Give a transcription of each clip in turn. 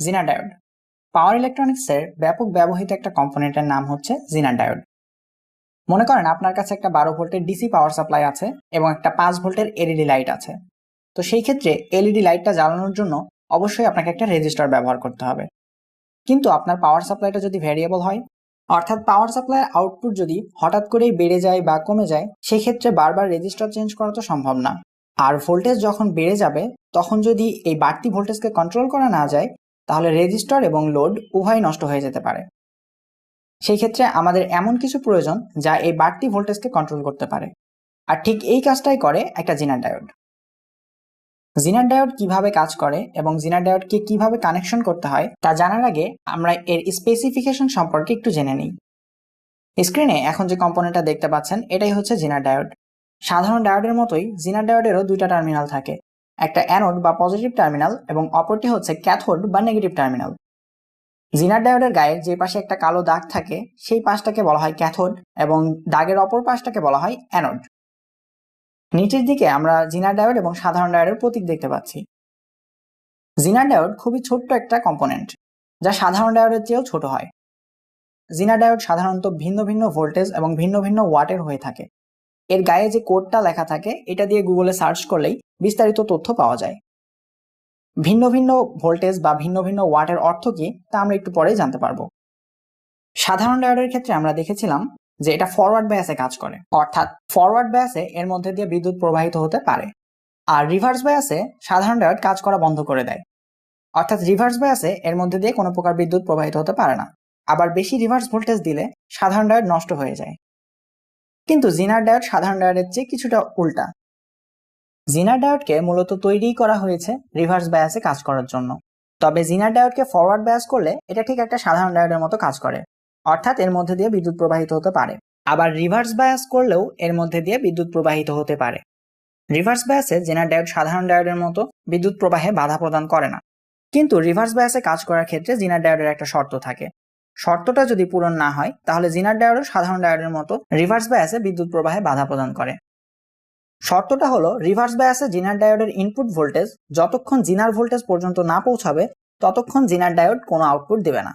জিনার ডায়োড পাওয়ার ইলেকট্রনিক্সের ব্যাপক ব্যবহৃত একটা কম্পোনেন্টের নাম হচ্ছে জিনা ডায়োড মনে করেন আপনার কাছে একটা বারো ভোল্টের ডিসি পাওয়ার সাপ্লাই আছে এবং একটা পাঁচ ভোল্টের এলইডি লাইট আছে। তো সেই ক্ষেত্রে এলইডি লাইটটা জ্বালানোর জন্য অবশ্যই আপনাকে একটা রেজিস্টার ব্যবহার করতে হবে। কিন্তু আপনার পাওয়ার সাপ্লাইটা যদি ভ্যারিয়েবল হয়, অর্থাৎ পাওয়ার সাপ্লাইয়ের আউটপুট যদি হঠাৎ করেই বেড়ে যায় বা কমে যায়, সেক্ষেত্রে বারবার রেজিস্টার চেঞ্জ করা তো সম্ভব না। আর ভোল্টেজ যখন বেড়ে যাবে, তখন যদি এই বাড়তি ভোল্টেজকে কন্ট্রোল করা না যায় তাহলে রেজিস্টার এবং লোড উভয় নষ্ট হয়ে যেতে পারে। সেই ক্ষেত্রে আমাদের এমন কিছু প্রয়োজন যা এই বাড়তি ভোল্টেজকে কন্ট্রোল করতে পারে। আর ঠিক এই কাজটাই করে একটা জিনার ডায়োড জিনার ডায়োড কীভাবে কাজ করে এবং জিনার ডায়োডকে কীভাবে কানেকশন করতে হয় তা জানার আগে আমরা এর স্পেসিফিকেশন সম্পর্কে একটু জেনে নিই। স্ক্রিনে এখন যে কম্পোনেন্টটা দেখতে পাচ্ছেন, এটাই হচ্ছে জিনার ডায়োড সাধারণ ডায়োডের মতোই জিনার ডায়োডেরও দুইটা টার্মিনাল থাকে। একটা অ্যানোড বা পজিটিভ টার্মিনাল এবং অপরটি হচ্ছে ক্যাথোড বা নেগেটিভ টার্মিনাল জিনার ডায়োডের গায়ে যে পাশে একটা কালো দাগ থাকে, সেই পাশটাকে বলা হয় ক্যাথোড এবং দাগের অপর পাশটাকে বলা হয় অ্যানোড নিচের দিকে আমরা জিনার ডায়োড এবং সাধারণ ডায়োডের প্রতীক দেখতে পাচ্ছি। জিনার ডায়োড খুবই ছোট্ট একটা কম্পোনেন্ট যা সাধারণ ডায়োডের চেয়েও ছোট হয়। জিনার ডায়োড সাধারণত ভিন্ন ভিন্ন ভোল্টেজ এবং ভিন্ন ভিন্ন ওয়াটের হয়ে থাকে। এর গায়ে যে কোডটা লেখা থাকে, এটা দিয়ে গুগলে সার্চ করলেই বিস্তারিত তথ্য পাওয়া যায়। ভিন্ন ভিন্ন ভোল্টেজ বা ভিন্ন ভিন্ন ওয়াটের অর্থ কি, তা আমরা একটু পরেই জানতে পারব। সাধারণ ডায়োডের ক্ষেত্রে আমরা দেখেছিলাম যে এটা ফরওয়ার্ড ব্যাসে কাজ করে। অর্থাৎ ফরওয়ার্ড ব্যাসে এর মধ্যে দিয়ে বিদ্যুৎ প্রবাহিত হতে পারে। আর রিভার্স ব্যাসে সাধারণ ডায়োড কাজ করা বন্ধ করে দেয়। অর্থাৎ রিভার্স ব্যাসে এর মধ্যে দিয়ে কোনো প্রকার বিদ্যুৎ প্রবাহিত হতে পারে না। আবার বেশি রিভার্স ভোল্টেজ দিলে সাধারণ ডায়োড নষ্ট হয়ে যায়। কিন্তু জিনার ডায়োড সাধারণ ডায়োডের চেয়ে কিছুটা উল্টা। জিনার ডায়োডকে মূলত তৈরি করা হয়েছে রিভার্স বায়াসে কাজ করার জন্য। তবে জিনার ডায়োডকে ফরওয়ার্ড বায়াস করলে এটা ঠিক একটা সাধারণ ডায়োডের মতো কাজ করে। অর্থাৎ এর মধ্যে দিয়ে বিদ্যুৎ প্রবাহিত হতে পারে। আবার রিভার্স বায়াস করলেও এর মধ্যে দিয়ে বিদ্যুৎ প্রবাহিত হতে পারে। রিভার্স বায়াসে জেনার ডায়োড সাধারণ ডায়োডের মতো বিদ্যুৎ প্রবাহে বাধা প্রদান করে না। কিন্তু রিভার্স বায়াসে কাজ করার ক্ষেত্রে জিনার ডায়োডের একটা শর্ত থাকে। শর্তটা যদি পূরণ না হয়, তাহলে জিনার ডায়োডও সাধারণ ডায়োডের মতো রিভার্স বায়াসে বিদ্যুৎ প্রবাহে বাধা প্রদান করে। শর্তটা হলো রিভার্স বায়াসে জিনার ডায়োডের ইনপুট ভোল্টেজ যতক্ষণ জিনার ভোল্টেজ পর্যন্ত না পৌঁছাবে, ততক্ষণ জিনার ডায়োড কোনো আউটপুট দেবে না।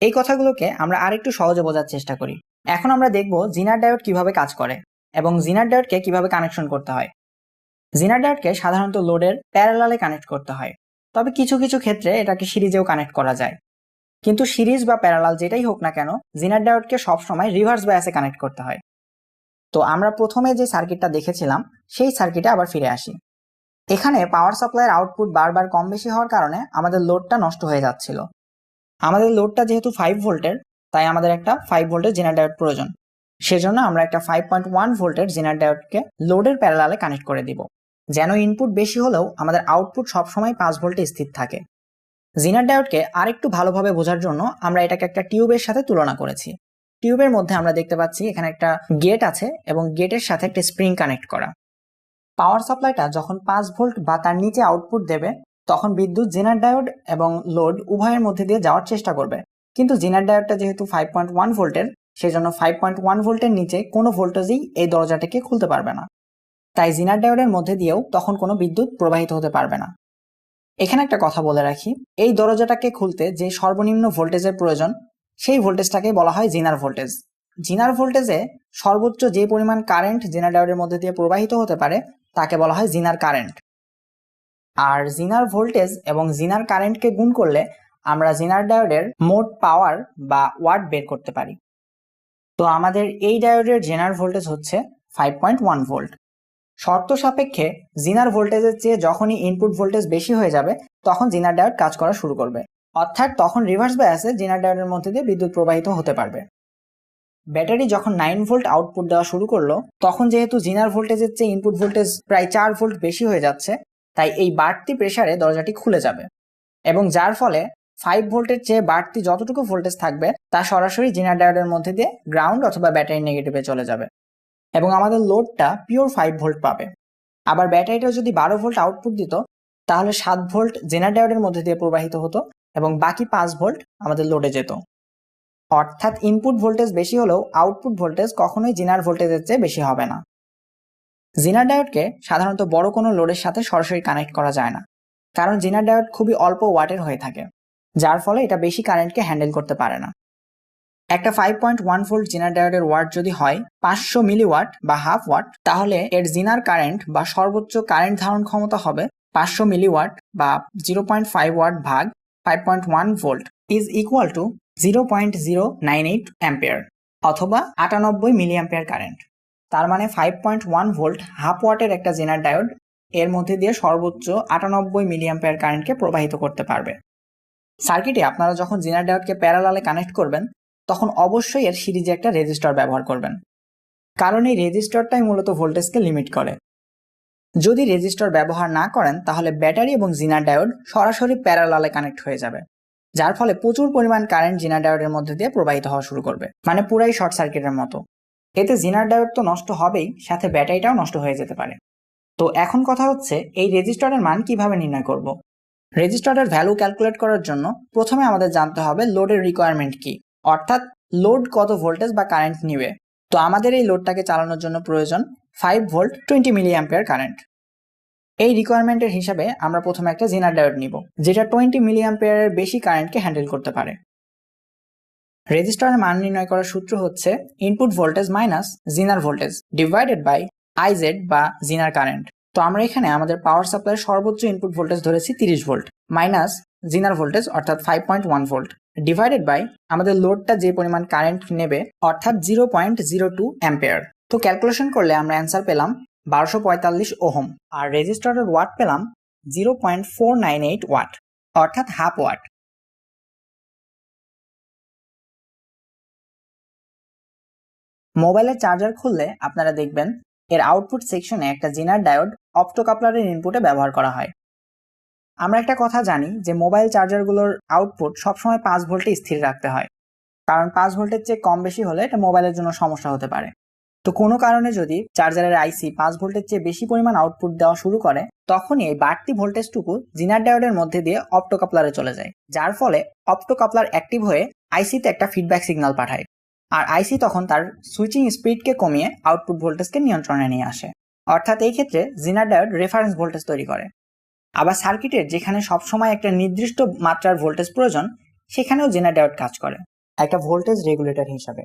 এই কথাগুলোকে আমরা আরেকটু সহজে বোঝার চেষ্টা করি। এখন আমরা দেখব জিনার ডায়োড কীভাবে কাজ করে এবং জিনার ডায়োডকে কীভাবে কানেকশন করতে হয়। জিনার ডায়োডকে সাধারণত লোডের প্যারালালে কানেক্ট করতে হয়। তবে কিছু কিছু ক্ষেত্রে এটাকে সিরিজেও কানেক্ট করা যায়। কিন্তু সিরিজ বা প্যারালাল যেটাই হোক না কেন, জিনার ডায়োডকে সবসময় রিভার্স বায়াসে কানেক্ট করতে হয়। তো আমরা প্রথমে যে সার্কিটটা দেখেছিলাম, সেই সার্কিটে আবার ফিরে আসি। এখানে পাওয়ার সাপ্লাইয়ের আউটপুট বারবার কম বেশি হওয়ার কারণে আমাদের লোডটা নষ্ট হয়ে যাচ্ছিল। আমাদের লোডটা যেহেতু ফাইভ ভোল্টের, তাই আমাদের একটা ফাইভ ভোল্টের জেনার ডায়োড প্রয়োজন। সেজন্য আমরা একটা ফাইভ পয়েন্ট ওয়ান ভোল্টের জেনার ডায়োডকে লোডের প্যারালালে কানেক্ট করে দিব। যেন ইনপুট বেশি হলেও আমাদের আউটপুট সবসময় পাঁচ ভোল্টে স্থির থাকে। জিনার ডায়োডকে আরেকটু ভালোভাবে বোঝার জন্য আমরা এটাকে একটা টিউবের সাথে তুলনা করেছি। টিউবের মধ্যে আমরা দেখতে পাচ্ছি এখানে একটা গেট আছে এবং গেটের সাথে একটা স্প্রিং কানেক্ট করা। পাওয়ার সাপ্লাইটা যখন পাঁচ ভোল্ট বা তার নিচে আউটপুট দেবে, তখন বিদ্যুৎ জেনার ডায়োড এবং লোড উভয়ের মধ্যে দিয়ে যাওয়ার চেষ্টা করবে। কিন্তু জেনার ডায়োডটা যেহেতু ফাইভ পয়েন্ট ওয়ান ভোল্টের, সেজন্য ফাইভ পয়েন্ট ওয়ান ভোল্টের নিচে কোনো ভোল্টেজই এই দরজাটাকে খুলতে পারবে না। তাই জিনার ডায়োডের মধ্যে দিয়েও তখন কোনো বিদ্যুৎ প্রবাহিত হতে পারবে না। এখানে একটা কথা বলে রাখি, এই দরজাটাকে খুলতে যে সর্বনিম্ন ভোল্টেজের প্রয়োজন সেই ভোল্টেজটাকে বলা হয় জিনার ভোল্টেজ। জিনার ভোল্টেজে সর্বোচ্চ যে পরিমাণ কারেন্ট জিনার ডায়োডের মধ্যে দিয়ে প্রবাহিত হতে পারে, তাকে বলা হয় জিনার কারেন্ট আর জিনার ভোল্টেজ এবং জিনার কারেন্টকে গুণ করলে আমরা জিনার ডায়োডের মোট পাওয়ার বা ওয়াট বের করতে পারি। তো আমাদের এই ডায়োডের জেনার ভোল্টেজ হচ্ছে ফাইভ পয়েন্ট ওয়ান ভোল্ট শর্ত সাপেক্ষে জিনার ভোল্টেজের চেয়ে যখনই ইনপুট ভোল্টেজ বেশি হয়ে যাবে, তখন জিনার ডায়োড কাজ করা শুরু করবে। অর্থাৎ তখন রিভার্স বায়াসে জিনার ডায়োডের মধ্যে দিয়ে বিদ্যুৎ প্রবাহিত হতে পারবে। ব্যাটারি যখন নাইন ভোল্ট আউটপুট দেওয়া শুরু করল, তখন যেহেতু জিনার ভোল্টেজের চেয়ে ইনপুট ভোল্টেজ প্রায় চার ভোল্ট বেশি হয়ে যাচ্ছে, তাই এই বাড়তি প্রেসারে দরজাটি খুলে যাবে। এবং যার ফলে ফাইভ ভোল্টের চেয়ে বাড়তি যতটুকু ভোল্টেজ থাকবে, তা সরাসরি জিনার ডায়োডের মধ্যে দিয়ে গ্রাউন্ড অথবা ব্যাটারি নেগেটিভে চলে যাবে। এবং আমাদের লোডটা পিওর ফাইভ ভোল্ট পাবে। আবার ব্যাটারিটা যদি বারো ভোল্ট আউটপুট দিত, তাহলে সাত ভোল্ট জেনার ডায়োডের মধ্যে দিয়ে প্রবাহিত হতো এবং বাকি পাঁচ ভোল্ট আমাদের লোডে যেত। অর্থাৎ ইনপুট ভোল্টেজ বেশি হলেও আউটপুট ভোল্টেজ কখনোই জিনার ভোল্টেজের চেয়ে বেশি হবে না। জিনার ডায়োডকে সাধারণত বড় কোনো লোডের সাথে সরাসরি কানেক্ট করা যায় না, কারণ জিনার ডায়োড খুবই অল্প ওয়াটের হয়ে থাকে, যার ফলে এটা বেশি কারেন্টকে হ্যান্ডেল করতে পারে না। একটা ফাইভ পয়েন্ট ওয়ান ভোল্ট জিনার ডায়োডের ওয়াট যদি হয় পাঁচশো মিলি ওয়াট বা হাফ ওয়াট তাহলে এর জিনার কারেন্ট বা সর্বোচ্চ কারেন্ট ধারণ ক্ষমতা হবে পাঁচশো মিলি ওয়াট বা জিরো পয়েন্ট ফাইভ ওয়াট ভাগ five point one volt is equal to zero point zero nine eight ampere অথবা আটানব্বই মিলি অ্যাম্পিয়ার কারেন্ট তার মানে five point one volt half ওয়াটের একটা জেনার ডায়োড এর মধ্যে দিয়ে সর্বোচ্চ আটানব্বই মিলি অ্যাম্পিয়ার কারেন্টকে প্রবাহিত করতে পারবে। সার্কিটে আপনারা যখন জেনার ডায়োডকে প্যারালালে কানেক্ট করবেন, তখন অবশ্যই এর সিরিজে একটা রেজিস্টার ব্যবহার করবেন। কারণ এই রেজিস্টারটাই মূলত ভোল্টেজকে লিমিট করে। যদি রেজিস্টার ব্যবহার না করেন, তাহলে ব্যাটারি এবং জিনার ডায়োড সরাসরি প্যারালালে কানেক্ট হয়ে যাবে, যার ফলে প্রচুর পরিমাণ কারেন্ট জিনার ডায়োডের মধ্যে দিয়ে প্রবাহিত হওয়া শুরু করবে মানে পুরাই শর্ট সার্কিটের মতো। এতে জিনার ডায়োড তো নষ্ট হবেই, সাথে ব্যাটারিটাও নষ্ট হয়ে যেতে পারে। তো এখন কথা হচ্ছে, এই রেজিস্টারের মান কীভাবে নির্ণয় করব? রেজিস্টারের ভ্যালু ক্যালকুলেট করার জন্য প্রথমে আমাদের জানতে হবে লোডের রিকোয়ারমেন্ট কি, অর্থাৎ লোড কত ভোল্টেজ বা কারেন্ট নিবে। তো আমাদের এই লোডটাকে চালানোর জন্য প্রয়োজন five volt twenty milli ampere current. এই রিকোয়ারমেন্টের হিসাবে আমরা প্রথমে একটা জিনার ডায়োড নিব, যেটা টোয়েন্টি মিলি অ্যাম্পিয়ারের বেশি কারেন্টকে হ্যান্ডেল করতে পারে। রেজিস্টারের মান নির্ণয় করার সূত্র হচ্ছে input voltage minus zener voltage divided by IZ বা জিনার কারেন্ট। তো আমরা এখানে আমাদের পাওয়ার সাপ্লাইয়ের সর্বোচ্চ ইনপুট ভোল্টেজ ধরেছি তিরিশ ভোল্ট, মাইনাস জিনার ভোল্টেজ অর্থাৎ five point one volt, divided by আমাদের লোডটা যে পরিমাণ কারেন্ট নেবে অর্থাৎ zero point zero two ampere. তো ক্যালকুলেশন করলে আমরা অ্যান্সার পেলাম বারোশো পঁয়তাল্লিশ ওহম। আর রেজিস্টারের ওয়াট পেলাম zero point four nine eight watt অর্থাৎ হাফ ওয়াট মোবাইলের চার্জার খুললে আপনারা দেখবেন এর আউটপুট সেকশনে একটা জিনার ডায়োড অপটোকাপলারের ইনপুটে ব্যবহার করা হয়। আমরা একটা কথা জানি যে মোবাইল চার্জারগুলোর আউটপুট সবসময় পাঁচ ভোল্টে স্থির রাখতে হয়। কারণ পাঁচ ভোল্টের চেয়ে কম বেশি হলে এটা মোবাইলের জন্য সমস্যা হতে পারে। তো কোনো কারণে যদি চার্জারের আইসি পাঁচ ভোল্টের চেয়ে বেশি পরিমাণ আউটপুট দেওয়া শুরু করে, তখনই এই বাড়তি ভোল্টেজটুকু জিনার ডায়োডের মধ্যে দিয়ে অপটোকাপলারে চলে যায়। যার ফলে অপটোকাপলার অ্যাক্টিভ হয়ে আইসিতে একটা ফিডব্যাক সিগন্যাল পাঠায়। আর আইসি তখন তার সুইচিং স্পিডকে কমিয়ে আউটপুট ভোল্টেজকে নিয়ন্ত্রণে নিয়ে আসে। অর্থাৎ এই ক্ষেত্রে জিনার ডায়োড রেফারেন্স ভোল্টেজ তৈরি করে। আবার সার্কিটের যেখানে সবসময় একটা নির্দিষ্ট মাত্রার ভোল্টেজ প্রয়োজন, সেখানেও জিনার ডায়োড কাজ করে। একটা ভোল্টেজ রেগুলেটর হিসাবে।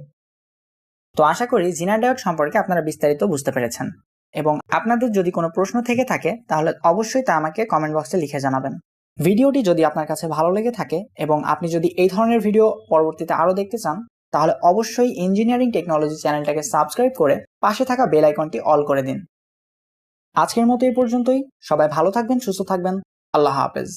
তো আশা করি জিনা ডায়োড সম্পর্কে আপনারা বিস্তারিত বুঝতে পেরেছেন। এবং আপনাদের যদি কোনো প্রশ্ন থেকে থাকে, তাহলে অবশ্যই তা আমাকে কমেন্ট বক্সে লিখে জানাবেন। ভিডিওটি যদি আপনার কাছে ভালো লেগে থাকে এবং আপনি যদি এই ধরনের ভিডিও পরবর্তীতে আরও দেখতে চান, তাহলে অবশ্যই ইঞ্জিনিয়ারিং টেকনোলজি চ্যানেলটাকে সাবস্ক্রাইব করে পাশে থাকা বেল আইকনটি অল করে দিন। আজকের মতো এই পর্যন্তই। সবাই ভালো থাকবেন, সুস্থ থাকবেন। আল্লাহ হাফেজ।